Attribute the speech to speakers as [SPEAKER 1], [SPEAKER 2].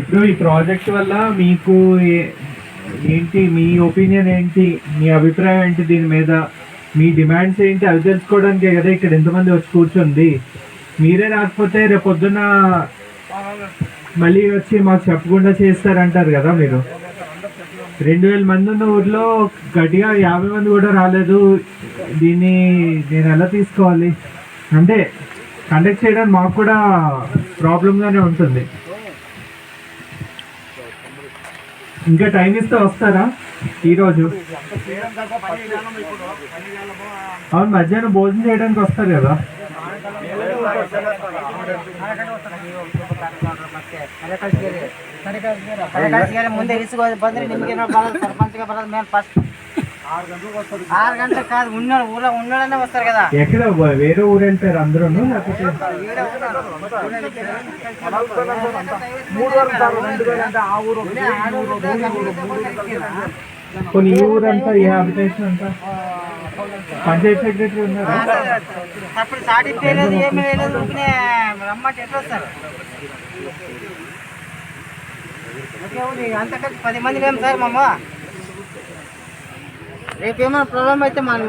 [SPEAKER 1] ఇప్పుడు ఈ ప్రాజెక్ట్ వల్ల మీకు ఏంటి మీ ఒపీనియన్ ఏంటి మీ అభిప్రాయం ఏంటి దీని మీద? మీ డిమాండ్స్ ఏంటి? అవి తెలుసుకోవడానికే కదా ఇక్కడ ఎంతమంది వచ్చి కూర్చుంది. మీరే రాకపోతే రేపు పొద్దున్న మళ్ళీ వచ్చి మాకు చెప్పకుండా చేస్తారంటారు కదా మీరు. రెండు వేల మంది ఉన్న ఊర్లో గట్టిగా యాభై మంది కూడా రాలేదు. దీన్ని నేను ఎలా తీసుకోవాలి? అంటే కండక్ట్ చేయడానికి మాకు కూడా ప్రాబ్లంగానే ఉంటుంది. ఇంకా టైం ఇస్తే వస్తారా? ఈరోజు. అవును మధ్యాహ్నం భోజనం చేయడానికి వస్తారు కదా.
[SPEAKER 2] ముందే ಇಸ್ಕೋ ಬಂದ್ರೆ ನಿಮ್ಗೆ ఫస్ట్ ఆరు గంటలకు కాదు ఉన్న ఊళ్ళో ఉన్నోళ్ళనే వస్తారు కదా.
[SPEAKER 1] ఎక్కడ వేరే ఊరు వెళ్తారు అందరూ. కొన్ని ఈ ఊరంతా ఈ హ్యాబిటేషన్ అంతా. పంచాయత్ సెక్రటరీ ఉన్నారా
[SPEAKER 2] అప్పుడు సాటిఫై లేదు ఏమీ లేదు రమ్మంటే ఎట్లా వస్తారు? అంత కలిసి పది మంది లేము సార్ మమ్మ రేపు ఏమైనా ప్రాబ్లం అయితే మన